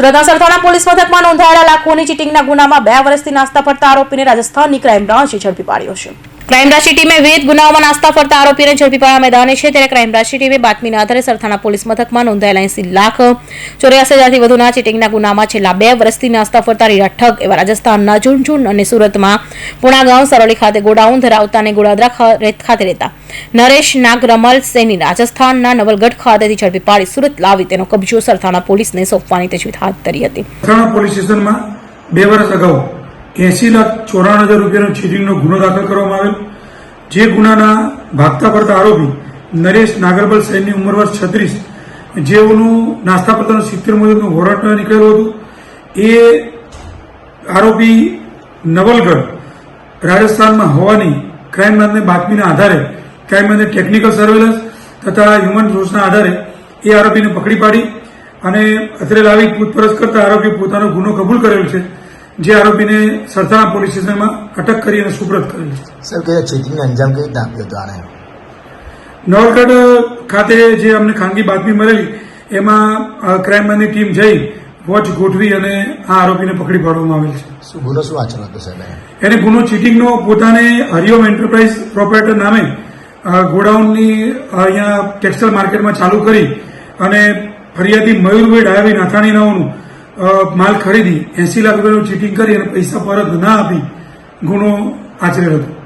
સુરતના સરથાણા પોલીસ મથકમાં નોંધાયેલા લાખોની ચીટિંગના ગુનામાં બે વર્ષથી નાસ્તા ફરતા આરોપીને રાજસ્થાનની ક્રાઇમ બ્રાન્ચે ઝડપી પાડ્યો છે. ક્રાઇમ ટીમે વિવિધ ગુનાઓમાં નાસ્તા ફરતા આરોપીને ઝડપી પાડવા મેદાને છે. ત્યારે ક્રાઇમ ટીમે બાતમીના આધારે સરથાણા પોલીસ મથકમાં નોંધાયેલા એસી લાખ ચોર્યાસી હજારથી વધુના ચીટિંગના ગુનામાં છેલ્લા બે વર્ષથી નાસ્તા ફરતા રીડા ઠગ એવા રાજસ્થાનના ઝુંઝુન અને સુરતમાં પુણાગાંવ સરોલી ખાતે ગોડાઉન ધરાવતા અને ગોડાદરા ખાતે રહેતા નરેશ નાગરમલ સેની રાજસ્થાનના નવલગઢ ખાતેથી ઝડપી પાડી સુરત લાવી તેનો કબજો સરથાણા પોલીસને સોંપવાની તજવીજ હાથ ધરી હતી. સરથાણા પોલીસ સ્ટેશનમાં બે વર્ષ અગાઉ એસી લાખ ચોરાણું હજાર રૂપિયાનો ચીટિંગનો ગુનો દાખલ કરવામાં આવેલ. જે ગુનાના ભાગતા પડતા આરોપી નરેશ નાગરબલ સૈનની ઉંમર વર્ષ છત્રીસ, જેઓનું નાસ્તા પત્રનું સિત્તેર મુજબનું વોરંટ નીકળેલું હતું. એ આરોપી નવલગઢ, રાજસ્થાનમાં હોવાની ક્રાઇમ બ્રાન્ચની બાતમીના આધારે, ક્રાઇમ બ્રાન્ચની ટેકનિકલ સર્વેલન્સ તથા હ્યુમન સોર્સના આધારે એ આરોપીને પકડી પાડી અને અત્રે લાવી પૂછપરછ કરતા આરોપી પોતાનો ગુનો કબૂલ કરેલ છે. જે આરોપીને સરથાણા પોલીસ સ્ટેશનમાં અટક કરી અને સુપ્રત કરેલ સર કયા ચીટિંગને અંજામ કઈ રીતે આપ્યો હતો આને નવલગઢ ખાતે જે અમને ખાનગી બાતમી મળેલી એમાં અ, ક્રાઇમ બ્રાન્ચની ટીમ જઈ વોચ ગોઠવી અને આ આરોપીને પકડી પાડવામાં આવેલ છે. શું ગુનો શું આચરણ હતો સાહેબ એને? ગુનો ચીટિંગનો પોતાને હરિઓમ એન્ટરપ્રાઇઝ પ્રોપરેટર નામે ગોડાઉનની અહીંયા ટેક્સટાઇલ માર્કેટમાં ચાલુ કરી અને ફરિયાદી મયુરભાઈ ડાયાભાઈ નાથાણી નાઓનું માલ ખરીદી એસી લાખ રૂપિયાનું ચીટિંગ કરી અને પૈસા પરત ના આપી, ગુનો આચરેલ હતો.